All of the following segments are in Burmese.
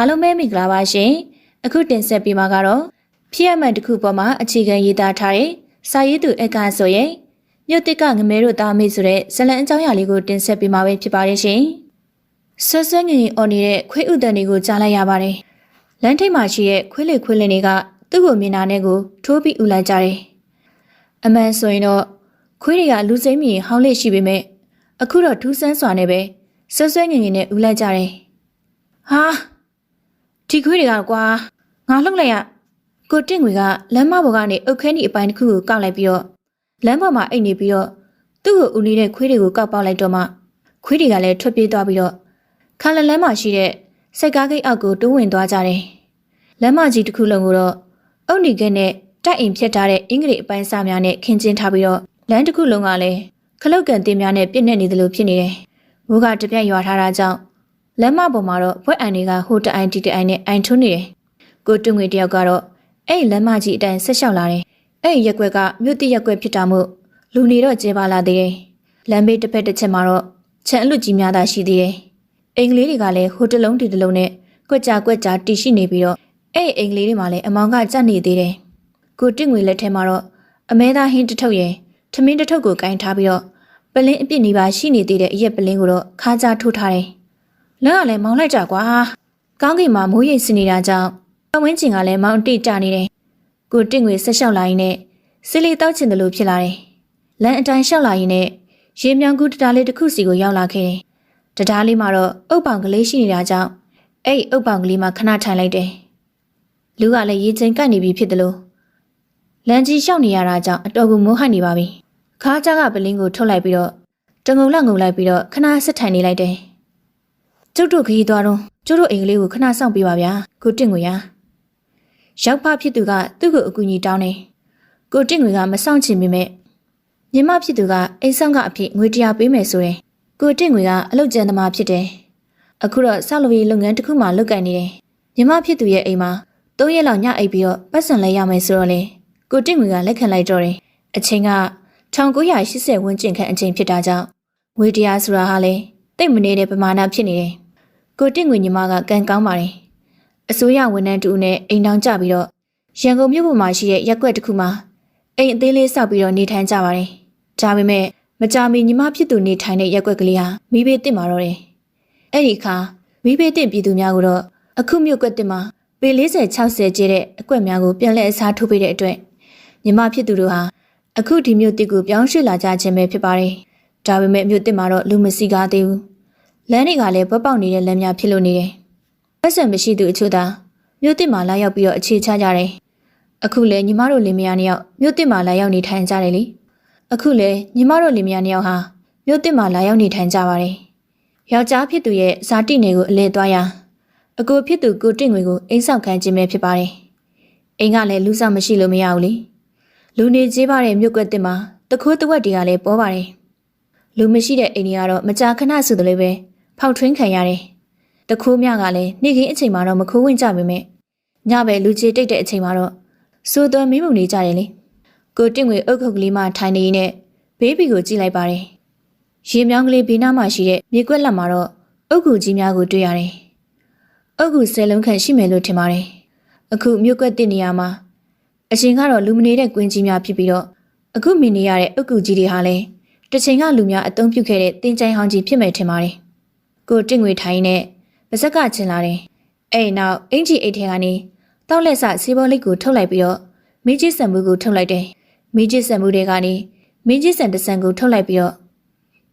အားလုံးပဲမင်္ဂလာပါရှင်အခုတင်ဆက်ပေးမှာကတော့ဖြစ်ရမှန်တစ်ခုပေါ်မှာအခြေခံရေးသားထားတဲ့စာရေးသူအက်ကဆိုရင်မြို့တစ်ကငမဲတို့တာမေဆိုတဲ့ဇလန်အကြောင်းအရာလေးကိုတင်ဆက်ပေးမှာပဲဖြစ်ပါတယ်ရှင်ဆွဆွငင်အော်နေတဲ့ခွေးဥတန်တွေကိုကြားလိုက်ရပါတယ်လမ်းထိပ်မှာရှိတဲ့ခွေးလေခွေးလင်တွေကသူ့ကိုမြင်တာနဲ့ကိုထိုးပြီးဥလိုက်ကြတယ်အမှန်ဆိုရင်တော့ခွေးတွေကလူစိမ့်မြင်ဟောင်းလေးရှိပေမဲ့အခုတော့ထူးဆန်းစွာနဲ့ပဲဆွဆွငင်ငင်နဲ့ဥလိုက်ကြတယ်ဟာ ဒီခွေးတွေကကွာငါလှုပ်လိုက်ရကိုတင့်ငွေကလမ်းမပေါ်ကနေအုတ်ခဲနီအပိုင်းတစ်ခုကိုကောက်လိုက်ပြီးတော့လမ်းပေါ်မှာအိတ်နေပြီးတော့သူ့ကိုဦးနေတဲ့ခွေးတွေကိုကောက်ပေါက်လိုက်တော့မှခွေးတွေကလည်းထွက်ပြေးသွားပြီးတော့ခါလလမ်းမှာရှိတဲ့စိတ်ကားဂိတ်အောက်ကိုတိုးဝင်သွားကြတယ်လမ်းမကြီးတစ်ခုလုံးကိုတော့အုတ်နီခဲနဲ့တိုက်အိမ်ဖြတ်ထားတဲ့အင်္ဂလိပ်အပိုင်းစာများနဲ့ခင်းကျင်းထားပြီးတော့လမ်းတစ်ခုလုံးကလည်းခလုတ်ကန်တင်များနဲ့ပြည့်နေနေသလိုဖြစ်နေတယ်မိုးကတပြက်ရွာထားတာကြောင့် လမ်းမပေါ်မှာတော့ဘွက်အန်တွေကဟိုတအိုင်တီတအိုင်နဲ့အိုင်ထွန်းနေတယ်။ကိုတွငွေတယောက်ကတော့အဲ့ဒီလမ်းမကြီးအတိုင်းဆက်လျှောက်လာတယ်။အဲ့ဒီရက်ွက်ကမြို့တိရက်ွက်ဖြစ်တာမို့လူနေတော့ကျဲပါလာသေးတယ်။လမ်းဘေးတစ်ဖက်တစ်ချက်မှာတော့ခြံအလွတ်ကြီးများသာရှိသေးတယ်။အင်္ဂလိပ်တွေကလည်းဟိုတလုံးတီတလုံးနဲ့ကွက်ကြကွက်ကြတီရှိနေပြီးတော့အဲ့ဒီအင်္ဂလိပ်တွေမှာလည်းအမောင်ကကြက်နေသေးတယ်။ကိုတွငွေလက်ထဲမှာတော့အမဲသားဟင်းတစ်ထုပ်ရယ်ထမင်းတစ်ထုပ်ကိုကင်ထားပြီးတော့ပလင်းအပြစ်နေပါရှိနေသေးတဲ့အရက်ပလင်းကိုတော့ခါးကြထိုးထားတယ်။ လမ်းကလည်းမောင်းလိုက်ကြကွာကောင်းကင်မှာမိုးရိပ်စနေတာကြောင့်အဝင်းကျင်ကလည်းမောင်းတိကျနေတယ်ကိုတင့်ငွေဆက်လျှောက်လာရင်းနဲ့စီလီတောက်ချင်တယ်လို့ဖြစ်လာတယ်လမ်းအတိုင်းလျှောက်လာရင်းနဲ့ရေမြောင်ကူတတားလေးတစ်ခုစီကိုရောက်လာခဲ့တယ်တတားလေးမှာတော့အုပ်ပောင်ကလေးရှိနေတာကြောင့်အဲ့ဒီအုပ်ပောင်ကလေးမှာခဏထိုင်လိုက်တယ်လူကလည်းရေချိန်ကပ်နေပြီဖြစ်တယ်လို့လမ်းကြီးလျှောက်နေရတာကြောင့်အတော်ကိုမိုးဟိုက်နေပါပြီခါးကြကပလင်းကိုထုတ်လိုက်ပြီးတော့တငုံလက်ငုံလိုက်ပြီးတော့ခဏဆက်ထိုင်နေလိုက်တယ် ကျုပ်တို့ခရီးသွားတော့ကျုပ်တို့အိမ်ကလေးကိုခဏစောင့်ပေးပါဗျာကိုတင့်ငွေရရောက်ဖဖြစ်သူကသူ့ကိုအကူအညီတောင်းတယ်ကိုတင့်ငွေကမဆောင်ချင်ပေမဲ့ညီမဖြစ်သူကအိမ်ဆောင်ကအဖြစ်ငွေတရားပေးမယ်ဆိုရင်ကိုတင့်ငွေကအလုပ်ကျန်သမားဖြစ်တယ်အခုတော့ဆောက်လုပ်ရေးလုပ်ငန်းတစ်ခုမှလုပ်ကိုင်နေတယ်ညီမဖြစ်သူရဲ့အိမ်မှာ၃ရက်လောက်ညအိပ်ပြီးတော့ပတ်စံလဲရမယ်ဆိုတော့လေကိုတင့်ငွေကလက်ခံလိုက်တော့တယ်အချိန်က1980ဝန်းကျင်ခန့်အချိန်ဖြစ်တာကြောင့်ငွေတရားဆိုတာဟာလေတိတ်မနေတဲ့ပမာဏဖြစ်နေတယ် ကိုတင့်ငွေညီမကကန်ကောင်းပါတယ်။အစိုးရဝန်ထမ်းတူနဲ့အိမ်တောင်ကြပြီးတော့ရန်ကုန်မြို့ပေါ်မှာရှိတဲ့ရက်ွက်တစ်ခုမှာအိမ်အသေးလေးဆောက်ပြီးတော့နေထိုင်ကြပါတယ်။ဒါပေမဲ့မကြာမီညီမဖြစ်သူနေထိုင်တဲ့ရက်ွက်ကလေးဟာမိဘတစ်မှာတော့တယ်။အဲ့ဒီအခါမိဘတစ်ပြည်သူများကတော့အခုမြို့ကွက်တစ်မှာပေ40 60ကျဲတဲ့အကွက်များကိုပြန်လည်အစားထိုးပေးတဲ့အတွက်ညီမဖြစ်သူတို့ဟာအခုဒီမြို့တစ်ကိုပြောင်းရွှေ့လာကြခြင်းပဲဖြစ်ပါတယ်။ဒါပေမဲ့မြို့တစ်မှာတော့လူမစီကားသေးဘူး။ လမ်းတွေကလည်းပွက်ပေါက်နေတဲ့လမ်းများဖြစ်လို့နေတယ်။ပတ်စံမရှိသူအချို့သာမြို့တစ်မှာလာရောက်ပြီးတော့အခြေချကြတယ်။အခုလည်းညီမတို့လင်မယားနှစ်ယောက်မြို့တစ်မှာလာရောက်နေထိုင်ကြတယ်လေ။အခုလည်းညီမတို့လင်မယားနှစ်ယောက်ဟာမြို့တစ်မှာလာရောက်နေထိုင်ကြပါတယ်။ယောက်ျားဖြစ်သူရဲ့ဇာတိနယ်ကိုအလဲသွားရာအကိုဖြစ်သူကိုတင့်ငွေကိုအိမ်ဆောက်ခံခြင်းပဲဖြစ်ပါတယ်။အိမ်ကလည်းလူဆောင်မရှိလို့မရဘူးလေ။လူနေကြီးပါတဲ့မြို့ကွက်တစ်မှာတခိုးတဝက်တွေကလည်းပေါ်ပါတယ်။လူမရှိတဲ့အိမ်တွေကတော့မကြာခဏဆိုသလိုပဲ ဖောက်ထွင်းခံရတယ်။တခိုးမြကလည်းနေ့ခင်းအချိန်မှာတော့မခိုးဝင်ကြပေမဲ့ညပဲလူကြီးတိတ်တဲ့အချိန်မှာတော့စိုးသွမ်းမင်းမှုနေကြတယ်လေ။ကိုတင့်ငွေအုတ်ခုတ်ကလေးမှထိုင်နေနေဘေးဘီကိုကြည့်လိုက်ပါတယ်။ရေမြောင်းကလေးဘေးနားမှာရှိတဲ့မြေကွက်လက်မှာတော့အုတ်ကူကြီးများကိုတွေ့ရတယ်။အုတ်ကူဆယ်လုံးခန့်ရှိမယ်လို့ထင်ပါတယ်။အခုမြို့ကွက်တဲ့နေရာမှာအရှင်ကတော့လူမနေတဲ့ကွင်းကြီးများဖြစ်ပြီးတော့အခုမြင်နေရတဲ့အုတ်ကူကြီးတွေဟာလည်းတချိန်ကလူများအသုံးပြုခဲ့တဲ့တင်ချိုင်ဟောင်းကြီးဖြစ်မယ်ထင်ပါတယ်။ ကိုတင့်ငွေထိုင်းနဲ့ပါဇက်ကချင်လာတယ်။အဲ့ဒီနောက်အင်ဂျီအိတ်ထဲကနေတောက်လက်ဆစီဘောလိတ်ကိုထုတ်လိုက်ပြီးတော့မင်းကြီးဆံမှုကိုထုတ်လိုက်တယ်။မင်းကြီးဆံမှုတွေကနေမင်းကြီးဆံတစ်ဆန်ကိုထုတ်လိုက်ပြီးတော့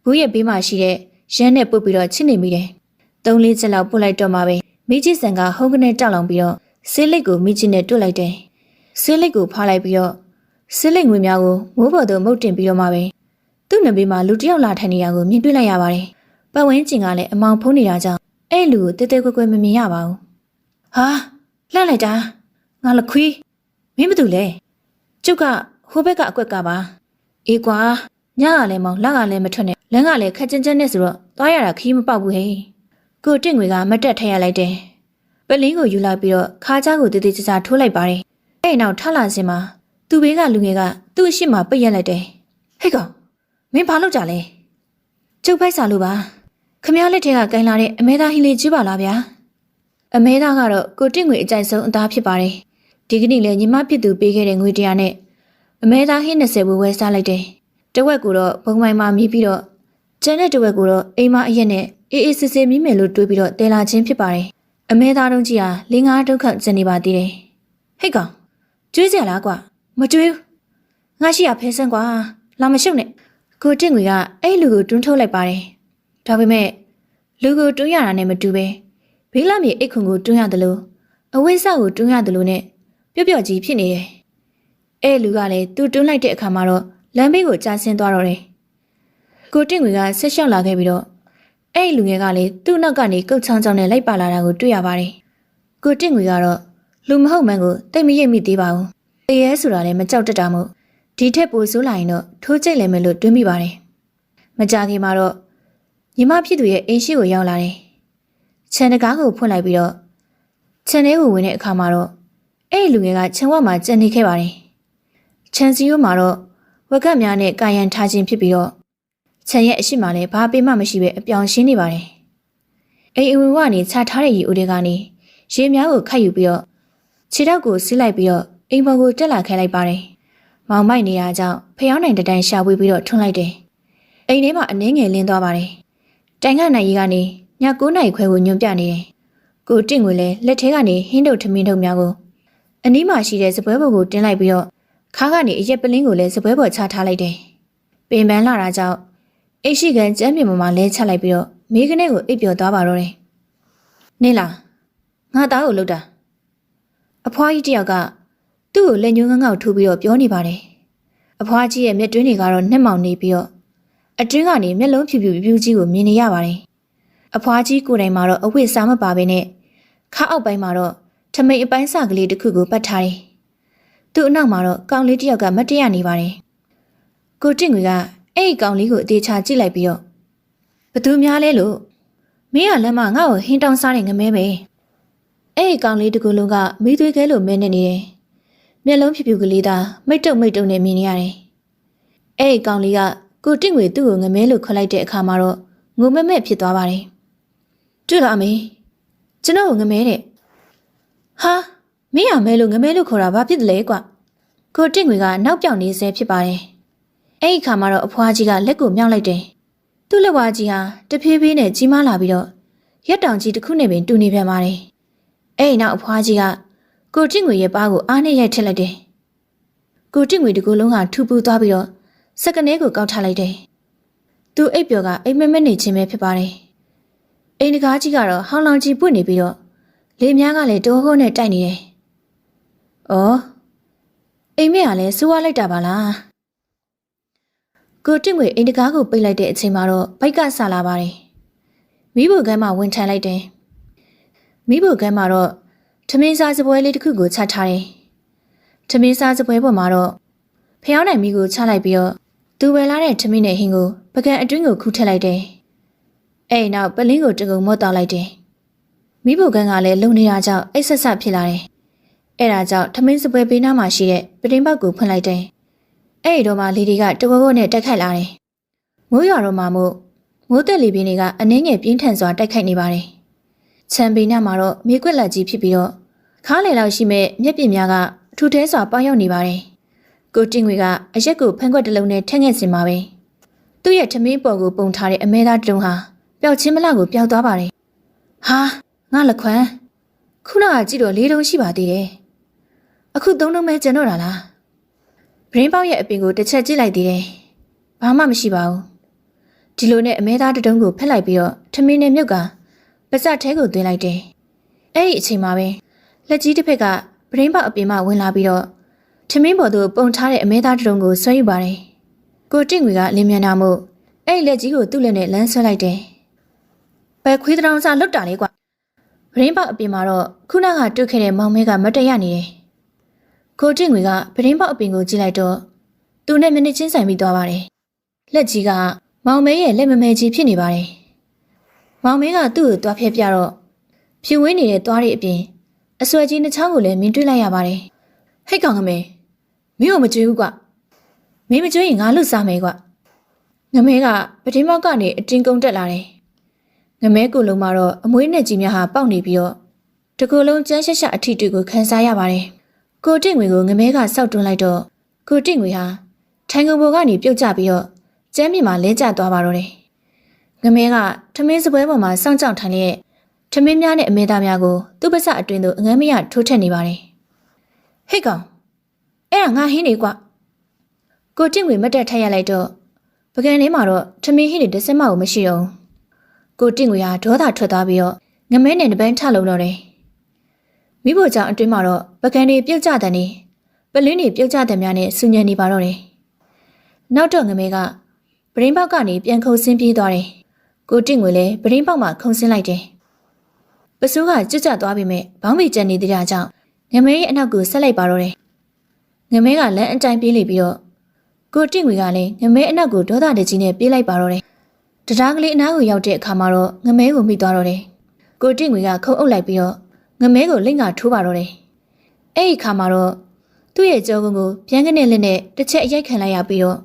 ဘူးရဲ့ဘေးမှာရှိတဲ့ရမ်းနဲ့ပုတ်ပြီးတော့ချစ်နေမိတယ်။သုံးလေးချက်လောက်ပုတ်လိုက်တော့မှပဲမင်းကြီးဆံကဟုံးကနေတောက်လောင်ပြီးတော့ဆေးလိတ်ကိုမင်းကြီးနဲ့တွတ်လိုက်တယ်။ဆေးလိတ်ကိုဖားလိုက်ပြီးတော့ဆေးလိတ်ငွေများကိုမိုးပေါ်သို့မုတ်တင်ပြီးတော့မှပဲသူ့နဘေးမှာလူတစ်ယောက်လာထိုင်နေတာကိုမြင်တွေ့လိုက်ရပါတယ်။ ပတ်ဝန်းကျင်ကလည်းအမောင်ဖုံးနေတာကြောင့်အဲ့လူကိုတဲတဲကွဲကွဲမမြင်ရပါဘူး။ဟာလှန့်လိုက်တာငါလခွေးမင်းဘာတူလဲ။ကျုပ်ကဟိုဘက်ကအကွက်ကပါ။အေးကွာညကလည်းမောင်လကလည်းမထွက်နဲ့လမ်းကလည်းခက်ကြမ်းကြမ်းနဲ့ဆိုတော့သွားရတာခီးမပေါက်ဘူးဟဲ့။ကိုတင့်ငွေကမတက်ထက်ရလိုက်တယ်။ပလင်းကိုယူလိုက်ပြီးတော့ခါးကြားကိုတေးသေးချာချာထိုးလိုက်ပါတယ်။အဲ့နောက်ထလာစင်မှာသူ့ဘေးကလူငယ်ကသူ့အရှိမပိတ်ရက်လိုက်တယ်။ဟဲ့ကောင်မင်းဘာလုပ်ကြလဲကျုပ်ဖိုက်စာလို့ပါ ခမည်းလက်ထက်ကကင်လာတဲ့အမဲသားဟင်းလေးကြည့်ပါလားဗျာအမဲသားကတော့ကိုတင့်ငွေအကြိုက်ဆုံးအသားဖြစ်ပါတယ်ဒီကနေ့လည်းညီမဖြစ်သူပေးခဲ့တဲ့ငွေတရားနဲ့အမဲသားဟင်း20ဘူးဝယ်စားလိုက်တယ်တဝက်ကိုတော့ဘုံမိုင်မှာမြည်ပြီးတော့ကျန်တဲ့တဝက်ကိုတော့အိမ်မအရက်နဲ့အေးအေးစစ်စစ်မိမယ်လို့တွေးပြီးတော့တဲလာချင်းဖြစ်ပါတယ်အမဲသားတုံးကြီးဟာလင်းငါးဒုက္ခကျန်နေပါသေးတယ်ဟိတ်ကောင်ကျွေးကြလားကွာမကျွေးဘူးငါရှိရဖဲဆန်းကွာလာမရှုပ်နဲ့ကိုတင့်ငွေကအဲ့လူကိုတွန်းထုတ်လိုက်ပါတယ် ဒါပေမဲ့လူကိုတွန်းရတာနဲ့မတူပဲဘေးလာမြေအိတ်ခွန်ကိုတွန်းရတယ်လို့အဝိဇ္ဇကိုတွန်းရတယ်လို့နဲ့ပျော့ပျော့ကြီးဖြစ်နေတယ်အဲ့လူကလည်းသူတွန်းလိုက်တဲ့အခါမှာတော့လမ်းဘေးကိုကြာဆင်းသွားတော့တယ်ကိုတင့်ငွေကဆက်လျှောက်လာခဲ့ပြီးတော့အဲ့လူငယ်ကလည်းသူ့နောက်ကနေကုတ်ချောင်းချောင်းနဲ့လိုက်ပါလာတာကိုတွေ့ရပါတယ်ကိုတင့်ငွေကတော့လူမဟုတ်မှန်းကိုတိတ်မရိပ်မိသေးပါဘူးတရေဆိုတာလည်းမကြောက်တတ်တာမို့ဒီထက်ပိုဆိုးလာရင်တော့ထိုးကျိတ်လည်းမယ်လို့တွေးမိပါတယ်မကြခင်မှာတော့ ညီမဖြစ်သူရဲ့အိမ်ရှိကိုရောက်လာတယ်ခြံတကားကိုဖွင့်လိုက်ပြီးတော့ခြံထဲကိုဝင်တဲ့အခါမှာတော့အဲ့ဒီလူငယ်ကခြံဝက်မှာကျန်နေခဲ့ပါတယ်ခြံစည်းရိုးမှာတော့ဝက်ကတ်များနဲ့ကာယံထားခြင်းဖြစ်ပြီးတော့ခြံရဲ့အရှိမလည်းဘာပေမှမရှိပဲအပြောင်ရှင်းနေပါတယ်အိမ်အဝင်ကနေခြာထားတဲ့ရီအိုတွေကနေရေများကိုခတ်ယူပြီးတော့ခြေထောက်ကိုစီးလိုက်ပြီးတော့အိမ်ပေါ်ကိုတက်လာခဲလိုက်ပါတယ်မောင်မိုက်နေရကြောင့်ဖျောင်းနိုင်တတိုင်းရှာပွေပြီးတော့ထွန်းလိုက်တယ်အိမ်ထဲမှာအနှင်းငယ်လင်းသွားပါတယ် တိုင်ကနိုင်ကြီးကနေည9နာရီခွဲကိုညွန်ပြနေတယ်ကိုတင့်ကိုလည်းလက်ထဲကနေဟင်းတုပ်ထမင်းတုပ်များကိုအနီးမှာရှိတဲ့စပွဲပေါ်ကိုတင်းလိုက်ပြီးတော့ခါးကနေအရက်ပလင်းကိုလည်းစပွဲပေါ်ချထားလိုက်တယ်ပင်ပန်းလာတာကြောင့်အိတ်ရှိကန်ကျမ်းမြေပေါ်မှာလဲချလိုက်ပြီးတော့မိခနဲ့ကိုအိပ်ပျော်သွားပါတော့တယ်နေလားငါသားကိုလှုပ်တာအဖွားကြီးတယောက်ကသူ့ကိုလက်ညှိုးငငေါက်ထိုးပြီးတော့ပြောနေပါတယ်အဖွားကြီးရဲ့မျက်တွင်းတွေကတော့နှက်မောင်နေပြီးတော့ အတွင်းကနေမျက်လုံးဖြူဖြူပြူးကြီးကိုမြင်နေရပါတယ်အဖွားကြီးကိုယ်တိုင်မှာတော့အဝတ်စားမပါဘဲနဲ့ခါအောက်ပိုင်းမှာတော့ထမိတ်အပိုင်းစကလေးတစ်ခုကိုပတ်ထားတယ်သူ့အနောက်မှာတော့ကောင်လေးတစ်ယောက်ကမတ်တရနေပါတယ်ကိုတင့်ငွေကအဲ့ဒီကောင်လေးကိုအသေးချာကြည့်လိုက်ပြီးတော့ဘသူများလဲလို့မင်းကလမ်းမငါ့ကိုဟင်းတောင်းစားတဲ့ငမဲပဲအဲ့ဒီကောင်လေးတကူလုံးကမိသွေးခဲလို့မဲနေနေတယ်မျက်လုံးဖြူဖြူကလေးသာမိတ်တုံမိတ်တုံနဲ့မြင်နေရတယ်အဲ့ဒီကောင်လေးက ကိုတင့်ငွေသူ့ကိုငမဲလို့ခေါ်လိုက်တဲ့အခါမှာတော့ငုံမဲ့မဲ့ဖြစ်သွားပါတယ်တွေ့လားအမေကျွန်တော်ကိုငမဲတဲ့ဟာမင်းရမဲလို့ငမဲလို့ခေါ်တာဘာဖြစ်တယ်လဲကွကိုတင့်ငွေကနောက်ပြောင်နေဆဲဖြစ်ပါတယ်အဲ့ဒီခါမှာတော့အဖွားကြီးကလက်ကိုမြောက်လိုက်တယ်။သူ့လက်ဝါးကြီးဟာတဖြည်းဖြည်းနဲ့ကြီးမားလာပြီးတော့ရက်တောင်ကြီးတစ်ခုနဲ့ပင်တူနေပြန်ပါတယ်။အဲ့ဒီနောက်အဖွားကြီးကကိုတင့်ငွေရဲ့ပါးကိုအားနဲ့ရိုက်ထစ်လိုက်တယ်။ကိုတင့်ငွေတကူလုံးကထူပူသွားပြီးတော့ စကနေကိုကောက်ထားလိုက်တယ်။သူအိပ်ပျော်ကအိမ်မက်မက်နေခြင်းပဲဖြစ်ပါတယ်။အိမ်တကားကြီးကတော့ဟောင်းလောင်ကြီးပွင့်နေပြီးတော့လေများကလည်းတိုးဟိုးနဲ့တိုက်နေတယ်။အော်အိမ်မက်ကလည်းစူးဝါလိုက်တာပါလား။ကိုတင့်ငွေအိမ်တကားကိုပိတ်လိုက်တဲ့အချိန်မှာတော့ဘိုက်ကဆလာပါတယ်။မိဖို့ကမ်းမှာဝင်ထန်လိုက်တယ်။မိဖို့ကမ်းမှာတော့ထမင်းစားစပွဲလေးတစ်ခုကိုချထားတယ်။ထမင်းစားစပွဲပေါ်မှာတော့ဖျောင်းနိုင်မိကိုချလိုက်ပြီးတော့ သူဝယ်လာတဲ့ထမင်းနဲ့ဟင်းကိုပကံအတွင်းကိုခူးထည့်လိုက်တယ်။အဲ့နောက်ပလင်းကိုတကုံမော့တောက်လိုက်တယ်။မိဖို့ကမ်းကလည်းလုံနေတာကြောင့်အိတ်ဆက်ဆက်ဖြစ်လာတယ်။အဲ့ဒါကြောင့်ထမင်းစပွဲပေးနားမှာရှိတဲ့ပတင်းပေါက်ကိုဖွင့်လိုက်တယ်။အဲ့ဒီတော့မှလေဒီကတဝက်ဝက်နဲ့တက်ခတ်လာတယ်။မိုးရွာတော့မှမို့မိုးတက်လီပင်းတွေကအနှင်းငယ်ပြင်းထန်စွာတိုက်ခိုက်နေပါတယ်။ချန်ပီနာမှာတော့မြေကွက်လက်ကြီးဖြစ်ပြီးတော့ခါးလေလောက်ရှိမဲ့မျက်ပြင်းများကအထူးထဲစွာပေါင်းရောက်နေပါတယ်။ ကိုတင်ငွေကအရက်ကိုဖန်ခွက်တစ်လုံးနဲ့ထက်ငက်စင်ပါပဲ။သူ့ရဲ့ထမင်းပေါ်ကိုပုံထားတဲ့အမဲသားတုံးဟာပျောက်ချင်းမလကိုပျောက်သွားပါတယ်။ဟာငါလက်ခွမ်းခုနကကြည့်တော့လေးတုံးရှိပါသေးတယ်။အခုသုံးလုံးပဲကျန်တော့တာလား။ရင်းပေါက်ရဲ့အပင်ကိုတစ်ချက်ကြည့်လိုက်သေးတယ်။ဘာမှမရှိပါဘူး။ဒီလိုနဲ့အမဲသားတတုံးကိုဖက်လိုက်ပြီးတော့ထမင်းနဲ့မြုပ်ကပါစက်ထဲကိုသွင်းလိုက်တယ်။အဲ့ဒီအချိန်မှာပဲလက်ကြီးတစ်ဖက်ကပရင်းပေါက်အပင်မှဝင်လာပြီးတော့ ထမင်းပေါ်သို့ပုံထားတဲ့အမဲသားတတုံးကိုဆွဲယူပါတယ်။ကိုတင့်ငွေကလင်းမြန်တာမို့အဲ့ဒီလက်ကြီးကိုသူ့လက်နဲ့လမ်းဆွဲလိုက်တယ်။ပဲခွေးတောင်စားလွတ်တာလေကွာ။ပရင်းပေါက်အပင်မှာတော့ခုနကတွေ့ခဲ့တဲ့မောင်မဲကမတရနေတယ်။ကိုတင့်ငွေကပရင်းပေါက်အပင်ကိုကြည့်လိုက်တော့သူနဲ့မနစ်ချင်းဆိုင်ပြီးသွားပါတယ်။လက်ကြီးကမောင်မဲရဲ့လက်မမဲကြီးဖြစ်နေပါတယ်။မောင်မဲကသူ့ကိုတွားဖျက်ပြတော့ဖြူဝင်းနေတဲ့သွားတွေအပြင်အဆွဲကြီးနှချောင်းကိုလည်းမြင်တွေ့လိုက်ရပါတယ်။ဟိတ်ကောင်ငမဲ မင်းကိုမကြွေးဘူးကွ။မင်းမကြွေးရင်ငါလွတ်စားမယ်ကွ။ငမဲကပတင်းမောက်ကနေအတင်းကုန်းတက်လာတယ်။ငမဲကိုလုံးမှာတော့အမွေးနဲ့ကြီးများဟာပေါက်နေပြီးတော့တကူလုံးကျန်းရှက်ရှက်အထီတူကိုခန်းစားရပါတယ်ကိုတင့်ငွေကိုငမဲကစောက်တွန်းလိုက်တော့ကိုတင့်ငွေဟာထိုင်ကုန်ပေါ်ကနေပြုတ်ကျပြီးတော့ကျမ်းမြေမှာလဲကျသွားပါတော့တယ်ငမဲကထမင်းစပွဲပေါ်မှာစောင့်ကြောက်ထိုင်လျက်ထမင်းများနဲ့အမေသားများကိုသူ့ပါစအတွင်းသို့အငမ်းမရထိုးထက်နေပါတယ်ဟိတ်ကောင် အဲ့ဒါငါဟင်းနေကွကိုတင့်ငွေမတ်တက်ထက်ရလိုက်တော့ပကံလေးမှာတော့ထမင်းဟင်းတွေတစ်စက်မှကိုမရှိတော့ဘူးကိုတင့်ငွေဟာဒေါသထွက်သွားပြီးတော့ငမဲနဲ့တပန်းထလုံတော့တယ်မိဖို့ကြောင့်အတွင်းမှာတော့ပကံတွေပြုတ်ကျတဲ့နေပလင်းတွေပြုတ်ကျတဲ့များနဲ့ဆူညံနေပါတော့တယ်နောက်တော့ငမဲကပရင်းပေါက်ကနေပြန်ခုန်ဆင်းပြေးသွားတယ်ကိုတင့်ငွေလည်းပရင်းပေါက်မှာခုန်ဆင်းလိုက်တယ်ပစိုးကကျွတ်ကျသွားပြီမဲ့ဘောင်းမီကျန်နေတဲ့ကြောင့်ငမဲရဲ့အနောက်ကိုဆက်လိုက်ပါတော့တယ် ငမဲကလမ်းအတိုင်းပြေးလေပြီးတော့ကိုတင့်ငွေကလည်းငမဲအနောက်ကိုဒေါသတကြီးနဲ့ပြေးလိုက်ပါတော့တယ်တရားကလေးအနားကိုရောက်တဲ့အခါမှာတော့ငမဲကိုမိသွားတော့တယ်ကိုတင့်ငွေကခုံအုပ်လိုက်ပြီးတော့ငမဲကိုလိမ့်ကထိုးပါတော့တယ်အဲ့ဒီအခါမှာတော့သူ့ရဲ့ကြောကုန်းကိုပြန်ကနေလက်နဲ့တစ်ချက်အရိုက်ခံလိုက်ရပြီးတော့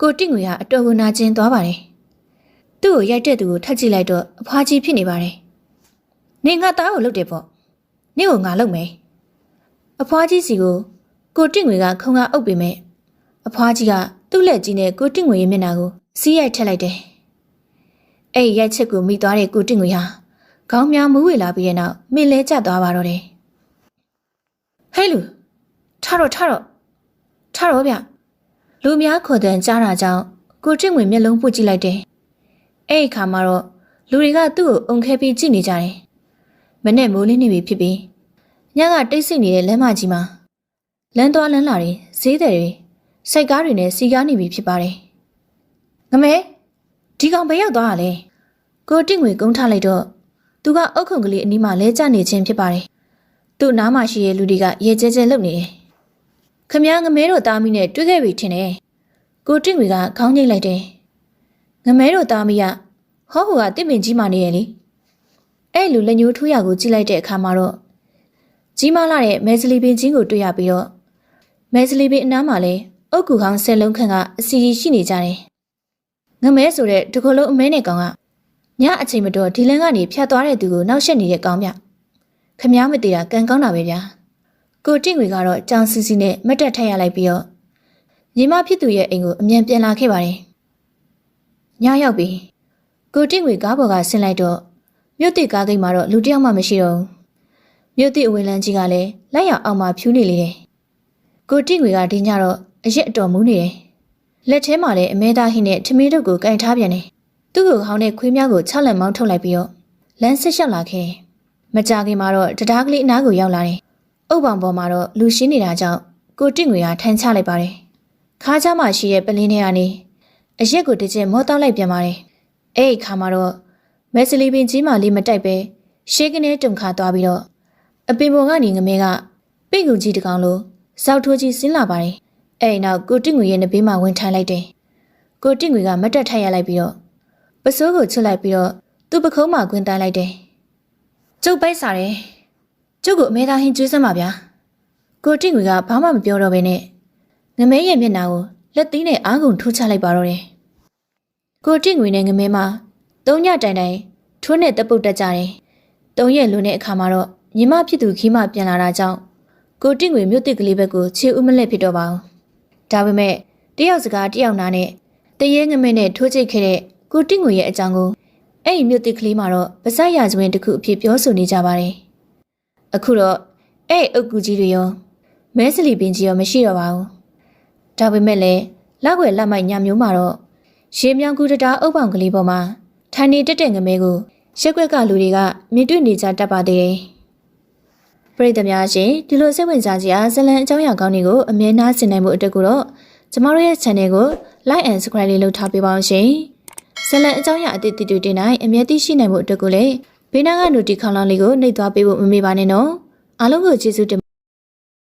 ကိုတင့်ငွေကအတော်ကိုနာကျင်သွားပါတယ်သူ့ကိုရိုက်တဲ့သူကိုထပ်ကြည့်လိုက်တော့အဖွားကြီးဖြစ်နေပါတယ်နေငါသားကိုလုတ်တယ်ပေါ့နေကိုငါလုတ်မယ်အဖွားကြီးစီကို ကိုတင့်ငွေကခုံကအုပ်ပေမဲ့အဖွားကြီးကသူ့လက်ကြီးနဲ့ကိုတင့်ငွေရဲ့မျက်နှာကိုစီးရိုက်ထက်လိုက်တယ်အဲ့ဒီရိုက်ချက်ကိုမိသွားတဲ့ကိုတင့်ငွေဟာခေါင်းများမူးဝေလာပြီးတဲ့နောက်မိလဲကျသွားပါတော့တယ်ဟဲ့လူထတော့ထတော့ထတော့ဗျလူများခေါ်တဲ့ကြားတာကြောင့်ကိုတင့်ငွေမျက်လုံးပုတ်ကြည့်လိုက်တယ်အဲ့ဒီခါမှာတော့လူတွေကသူ့ကိုအုံခဲပြီးကြည့်နေကြတယ်မနဲ့မိုးလင်းနေပြီဖြစ်ပြီးညကတိတ်ဆိတ်နေတဲ့လမ်းမကြီးမှာ လမ်းသွားလမ်းလာတွေဈေးတယ်တွေစိုက်ကားတွေနဲ့စီကားနေပြီဖြစ်ပါတယ်ငမဲဒီကောင်ဘယ်ရောက်သွားတာလဲကိုတင့်ငွေကုန်းထားလိုက်တော့သူကအုတ်ခုံကလေးအနီးမှာလဲကျနေခြင်းဖြစ်ပါတယ်သူ့နားမှာရှိတဲ့လူတွေကရေကျဲကျဲလုပ်နေတယ်ခမည်းငမဲတို့သားမီးနဲ့တွေ့ခဲ့ပြီထင်တယ်ကိုတင့်ငွေကခေါင်းငိတ်လိုက်တယ်ငမဲတို့သားမီးကဟောဟိုကတစ်ပင်ကြီးမှနေရလေအဲ့လူလက်ညှိုးထိုးရကိုကြည့်လိုက်တဲ့အခါမှာတော့ကြီးမားလာတဲ့မဲစလီပင်ချင်းကိုတွေ့ရပြီးတော့ မဲစလီပင်အနားမှာလဲအုတ်ကူဟောင်းဆယ်လုံးခန့်ကအစီရီရှိနေကြတယ်ငမဲဆိုတဲ့တကူလုံးအမဲနဲ့ကောင်ကညအချိန်မတော်ဒီလန်းကနေဖြတ်သွားတဲ့သူကိုနောက်ဆက်နေတဲ့ကောင်ဗျခမားမသေးတာကံကောင်းတာပဲဗျာကိုတင့်ငွေကတော့ကြောင်စီစီနဲ့မတ်တက်ထက်ရလိုက်ပြီးတော့ညီမဖြစ်သူရဲ့အိမ်ကိုအမြန်ပြန်လာခဲ့ပါတယ်ညရောက်ပြီကိုတင့်ငွေကားပေါ်ကဆင်းလိုက်တော့မြို့တိကားဂိတ်မှာတော့လူတစ်ယောက်မှမရှိတော့ဘူးမြို့တိအဝင်လန်းကြီးကလည်းလက်ရအောင်မှဖြူးနေလေတယ် ကိုတင့်ငွေကဒီညတော့အရက်အတော်မူးနေတယ်လက်ထဲမှာလည်းအမဲသားဟင်းနဲ့ထမင်းတို့ကိုကင်ထားပြန်တယ်သူ့ကိုခေါင်းနဲ့ခွေးများကိုချလက်မောင်းထုတ်လိုက်ပြီးတော့လမ်းဆက်လျှောက်လာခဲ့တယ်မကြခင်မှာတော့တရားကလေးအနားကိုရောက်လာတယ်အုပ်ပောင်ပေါ်မှာတော့လူရှင်းနေတာကြောင့်ကိုတင့်ငွေကထိုင်ချလိုက်ပါတယ်ခါးချမှာရှိတဲ့ပလင်းထဲကနေအရက်ကိုတစ်ချက်မောတောက်လိုက်ပြန်ပါတယ်အဲ့ဒီခါမှာတော့မက်စလီပင်ကြီးမှလေးမတိုက်ပဲရှေးကနေတုံခါသွားပြီးတော့အပင်ပေါ်ကနေငမဲကပိတ်ကူကြီးတစ်ကောင်လို စောက်ထိုးကြီးဆင်းလာပါတယ်အဲ့ဒီနောက်ကိုတင့်ငွေရဲ့နဘေးမှာဝင်ထိုင်လိုက်တယ်ကိုတင့်ငွေကမတ်တက်ထက်ရလိုက်ပြီးတော့ပစိုးကိုချွတ်လိုက်ပြီးတော့သူ့ပခုံးမှာခွင်းတိုင်းလိုက်တယ်ကျုပ်ပိုက်စားတယ်ကျုပ်ကိုအမေသားဟင်းကျွေးစမ်းပါဗျာကိုတင့်ငွေကဘာမှမပြောတော့ဘဲနဲ့ငမဲရဲ့မျက်နှာကိုလက်သီးနဲ့အားကုန်ထိုးချလိုက်ပါတော့တယ်ကိုတင့်ငွေနဲ့ငမဲမှာသုံးညတိုင်တိုင်ထိုးနဲ့တပုတ်တက်ကြတယ်သုံးရက်လွန်တဲ့အခါမှာတော့ညီမဖြစ်သူခီးမပြန်လာတာကြောင့် ကိုတင့်ငွေမြို့တစ်ကလေးဘက်ကိုခြေဦးမလက်ဖြစ်တော့ပါဘူးဒါပေမဲ့တယောက်စကားတယောက်နာနဲ့တရေငမဲနဲ့ထိုးချိတ်ခဲ့တဲ့ကိုတင့်ငွေရဲ့အကြောင်းကိုအဲ့ဒီမြို့တစ်ကလေးမှာတော့ဗဇက်ရဇဝင်တစ်ခုအဖြစ်ပြောဆိုနေကြပါတယ်အခုတော့အဲ့အုတ်ကူကြီးတွေရောမဲစလီပင်ကြီးရောမရှိတော့ပါဘူးဒါပေမဲ့လည်းလောက်ွယ်လက်မိုက်ညမျိုးမှာတော့ရေမြောင်ကူတတားအုပ်ပောင်ကလေးပေါ်မှာထိုင်နေတက်တဲ့ငမဲကိုရက်ွက်ကလူတွေကမြင်တွေ့နေကြတတ်ပါသေးတယ် ပရိသတ်များရှင်ဒီလိုစိတ်ဝင်စားစရာဇလံအကြောင်းအရာကောင်းတွေကိုအမြဲနားဆင်နိုင်မှုအတွက်ကိုတော့ကျမတို့ရဲ့ channel ကို like and subscribe လေးလုပ်ထားပေးပါအောင်ရှင်ဇလံအကြောင်းအရာအသစ်တွေတင်တိုင်းအမြဲသိရှိနိုင်မှုအတွက်ကိုလည်းဘေးနားက notification လောင်းလေးကိုနှိပ်သွားပေးဖို့မမေ့ပါနဲ့နော်အားလုံးကိုကျေးဇူးတင်